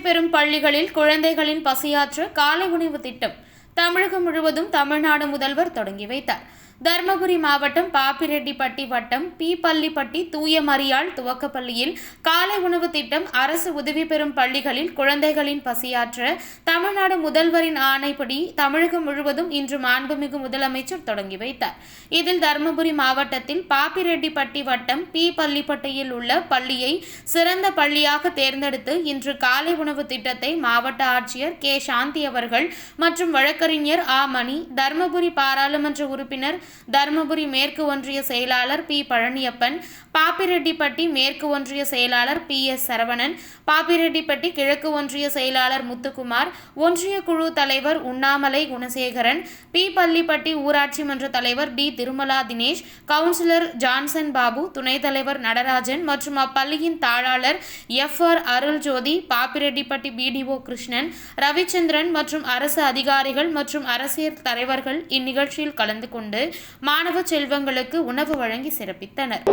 பெறும் பள்ளிகளில் குழந்தைகளின் பசியாற்ற காலை உணவு திட்டம். தமிழகம் முழுவதும் தமிழ்நாடு முதல்வர் தொடங்கி வைத்தார். தருமபுரி மாவட்டம் பாப்பிரெட்டிப்பட்டி வட்டம் பி பள்ளிப்பட்டி தூய மரியாள் துவக்கப்பள்ளியில் காலை உணவு திட்டம் அரசு உதவி பெறும் பள்ளிகளில் குழந்தைகளின் பசியாற்ற தமிழ்நாடு முதல்வரின் ஆணைப்படி தமிழகம் முழுவதும் இன்று மாண்புமிகு முதலமைச்சர் தொடங்கி வைத்தார். இதில் தருமபுரி மாவட்டத்தில் பாப்பிரெட்டிப்பட்டி வட்டம் பி பள்ளிப்பட்டியில் உள்ள பள்ளியை சிறந்த பள்ளியாக தேர்ந்தெடுத்து இன்று காலை உணவு திட்டத்தை மாவட்ட ஆட்சியர் கே. சாந்தி அவர்கள் மற்றும் வழக்கறிஞர் ஆ. மணி தருமபுரி பாராளுமன்ற உறுப்பினர் தருமபுரி மேற்கு ஒன்றிய செயலாளர் பி. பழனியப்பன் பாப்பிரெட்டிப்பட்டி மேற்கு ஒன்றிய செயலாளர் பி. எஸ். சரவணன் பாப்பிரெட்டிப்பட்டி கிழக்கு ஒன்றிய செயலாளர் முத்துக்குமார் ஒன்றிய குழு தலைவர் உண்ணாமலை குணசேகரன் பி. பள்ளிப்பட்டி ஊராட்சி மன்ற தலைவர் T. Thirumala Dinesh councillor Johnson Babu துணைத் தலைவர் நடராஜன் மற்றும் அப்பள்ளியின் தாளாளர் F. R. Arul Jothi Pappireddipatti BDO Krishnan Ravichandran மற்றும் அரசு அதிகாரிகள் மற்றும் அரசியல் தலைவர்கள் இந்நிகழ்ச்சியில் கலந்து கொண்டு மாணவ செல்வங்களுக்கு உணவு வழங்கி சிறப்பித்தனர்.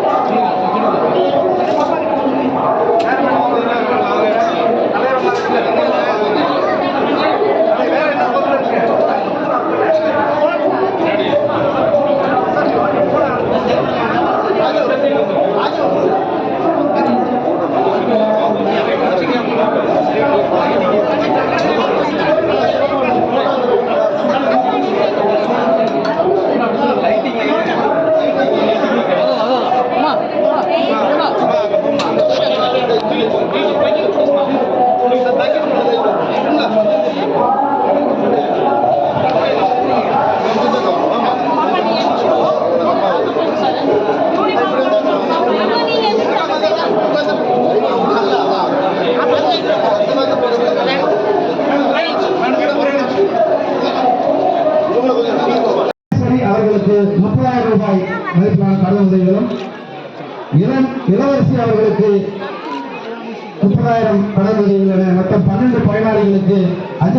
அவர்களுக்கு முப்பதாயிரம் ரூபாய் மதிப்பிலான கடன் உதவிகளும் இளம் இளவரசி அவர்களுக்கு முப்பதாயிரம் கடன் உதவிகள் என மொத்தம் பன்னெண்டு பயனாளிகளுக்கு அஞ்சு